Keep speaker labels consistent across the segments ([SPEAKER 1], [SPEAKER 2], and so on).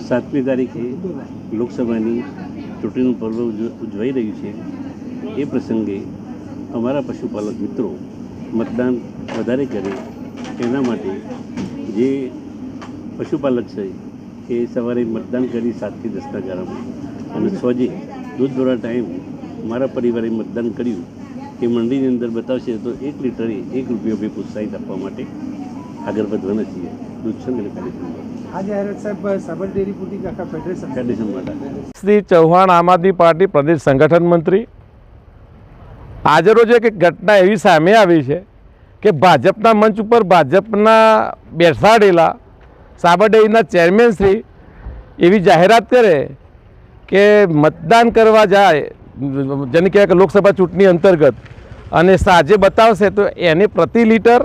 [SPEAKER 1] સાતમી તારીખે લોકસભાની ચૂંટણીનું પર્વ ઉજ- ઉજવાઈ રહ્યું છે. એ પ્રસંગે અમારા પશુપાલક મિત્રો મતદાન વધારે કરે એના માટે જે પશુપાલક છે એ સવારે મતદાન કરી સાતથી દસના ગાળામાં અને સોજે દૂધ દોરા ટાઈમ મારા પરિવારે મતદાન કર્યું. એ મંડીની અંદર બતાવશે તો એક લીટરે એક રૂપિયો બે પ્રોત્સાહિત આપવા માટે આગળ વધવાના છીએ. દૂધ સંઘ કાર્યક્રમમાં
[SPEAKER 2] આજે હેરત સાહેબ સાબર ડેરી પૂટી કાકા ફેડરેશન
[SPEAKER 1] ફેડરેશન માટે.
[SPEAKER 3] શ્રી ચૌહાણ આમ આદમી પાર્ટી પ્રદેશ સંગઠન મંત્રી. આજરોજ એક ઘટના એવી સામે આવી છે કે ભાજપના મંચ ઉપર ભાજપના બેસાડેલા સાબરડેરીના ચેરમેન શ્રી એવી જાહેરાત કરે કે મતદાન કરવા જાય જેને કહેવાય કે લોકસભા ચૂંટણી અંતર્ગત. અને સાંજે બતાવશે તો એને પ્રતિ લીટર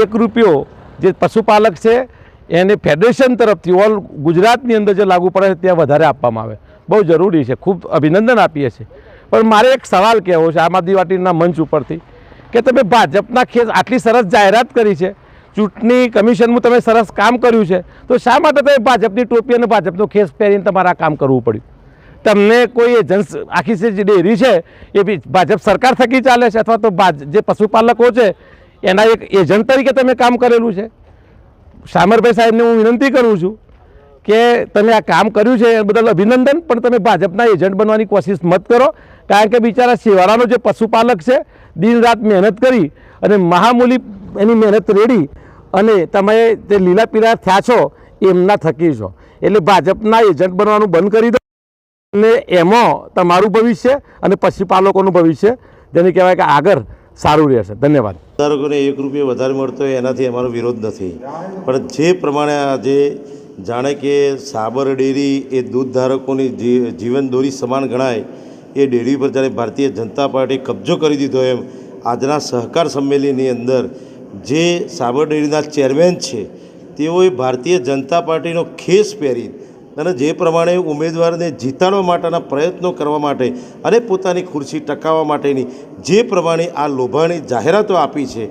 [SPEAKER 3] એક રૂપિયો જે પશુપાલક છે એને ફેડરેશન તરફથી ઓલ ગુજરાતની અંદર જે લાગુ પડે છે ત્યાં વધારે આપવામાં આવે. બહુ જરૂરી છે. ખૂબ અભિનંદન આપીએ છીએ. પણ મારે એક સવાલ કહેવો છે આમ આદમી પાર્ટીના મંચ ઉપરથી કે તમે ભાજપના ખેસ આટલી સરસ જાહેરાત કરી છે. ચૂંટણી કમિશનમાં તમે સરસ કામ કર્યું છે. તો શા માટે તમે ભાજપની ટોપી અને ભાજપનો ખેસ પહેરીને તમારે આ કામ કરવું પડ્યું? તમને કોઈ એજન્સ આખી જે ડેરી છે એ બી ભાજપ સરકાર થકી ચાલે છે અથવા તો જે પશુપાલકો છે એના એક એજન્ટ તરીકે તમે કામ કરેલું છે? શામરભાઈ સાહેબને હું વિનંતી કરું છું કે તમે આ કામ કર્યું છે એ બદલ અભિનંદન, પણ તમે ભાજપના એજન્ટ બનવાની કોશિશ મત કરો, કારણ કે બિચારા શેવાળાનો જે પશુપાલક છે, દિન રાત મહેનત કરી અને મહામૂલી એની મહેનત રેડી અને તમે જે લીલા પીળા થયા છો, એમના થકી છો. એટલે ભાજપના એજન્ટ બનવાનું બંધ કરી દો અને એમાં તમારું ભવિષ્ય અને પશુપાલકોનું ભવિષ્ય, જેને કહેવાય કે આગળ સારું રહેશે. ધન્યવાદ.
[SPEAKER 4] ધારકોને એક રૂપિયો વધારે મળતો હોય એનાથી અમારો વિરોધ નથી. પણ જે પ્રમાણે આજે જાણે કે સાબર ડેરી એ દૂધ ધારકોની જીવન દોરી સમાન ગણાય, એ ડેરી પર જ્યારે ભારતીય જનતા પાર્ટી કબજો કરી દીધો એમ, આજના સહકાર સંમેલનની અંદર જે સાબર ડેરીના ચેરમેન છે, તેઓએ ભારતીય જનતા પાર્ટીનો ખેસ પહેરી અને જે પ્રમાણે ઉમેદવારને જીતાડવા માટેના પ્રયત્નો કરવા માટે અને પોતાની ખુરશી ટકાવવા માટેની જે પ્રમાણે આ લોભાણી જાહેરાતો આપી છે,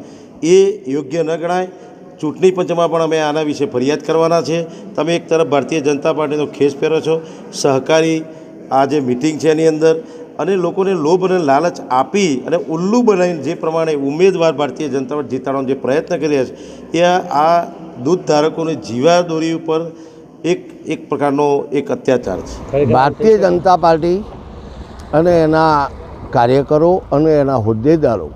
[SPEAKER 4] એ યોગ્ય ન ગણાય. ચૂંટણી પંચમાં પણ અમે આના વિશે ફરિયાદ કરવાના છે. તમે એક તરફ ભારતીય જનતા પાર્ટીનો ખેસ પહેરો છો, સહકારી આ જે મિટિંગ છે એની અંદર, અને લોકોને લોભ અને લાલચ આપી અને ઉલ્લુ બનાવીને જે પ્રમાણે ઉમેદવાર ભારતીય જનતા પાર્ટી જીતાડવાનો જે પ્રયત્ન કરી રહ્યા છે, એ આ દૂધ ધારકોની જીવાદોરી ઉપર એક એક પ્રકારનો એક અત્યાચાર છે.
[SPEAKER 5] ભારતીય જનતા પાર્ટી અને એના કાર્યકરો અને એના હોદ્દેદારો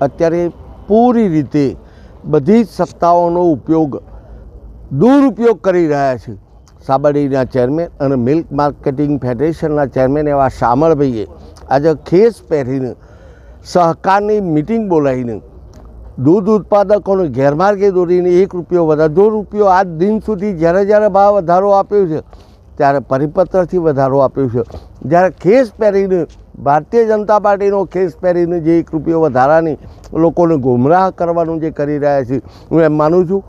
[SPEAKER 5] અત્યારે પૂરી રીતે બધી જ સત્તાઓનો ઉપયોગ દુરુપયોગ કરી રહ્યા છે. સાબરડીના ચેરમેન અને મિલ્ક માર્કેટિંગ ફેડરેશનના ચેરમેન એવા શામળભાઈએ આજે ખેસ પહેરીને સહકારની મિટિંગ બોલાવીને દૂધ ઉત્પાદકોને ગેરમાર્ગે દોરીને એક રૂપિયો વધારે. દોઢ રૂપિયો આજ દિન સુધી જ્યારે જ્યારે ભાવ વધારો આપ્યો છે, ત્યારે પરિપત્રથી વધારો આપ્યો છે. જ્યારે ખેસ પહેરીને, ભારતીય જનતા પાર્ટીનો ખેસ પહેરીને જે એક રૂપિયો વધારાની લોકોને ગુમરાહ કરવાનું જે કરી રહ્યા છે, હું એમ માનું છું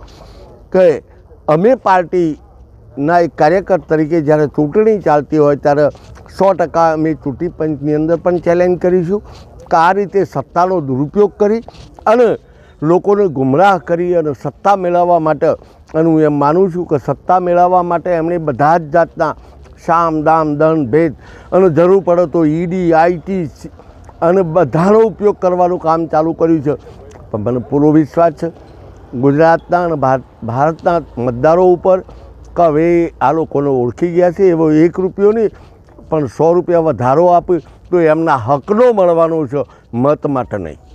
[SPEAKER 5] કે અમે પાર્ટીના એક કાર્યકર તરીકે જ્યારે ચૂંટણી ચાલતી હોય, ત્યારે સો ટકા અમે ચૂંટણી પંચની અંદર પણ ચેલેન્જ કરીશું કે આ રીતે સત્તાનો દુરુપયોગ કરી અને લોકોને ગુમરાહ કરી અને સત્તા મેળવવા માટે, અને હું એમ માનું છું કે સત્તા મેળવવા માટે એમણે બધા જ જાતના શામ, દામ, દંડ, ભેદ અને જરૂર પડે તો ઈડી, આઈટી અને બધાનો ઉપયોગ કરવાનું કામ ચાલુ કર્યું છે. પણ મને પૂરો વિશ્વાસ છે, ગુજરાતના અને ભારત ભારતના મતદારો ઉપર કે હવે આ લોકોને ઓળખી ગયા છે, એવો એક રૂપિયો નહીં, પણ સો રૂપિયા વધારો આપે તો એમના હકનો મળવાનો છે, મત માટે નહીં.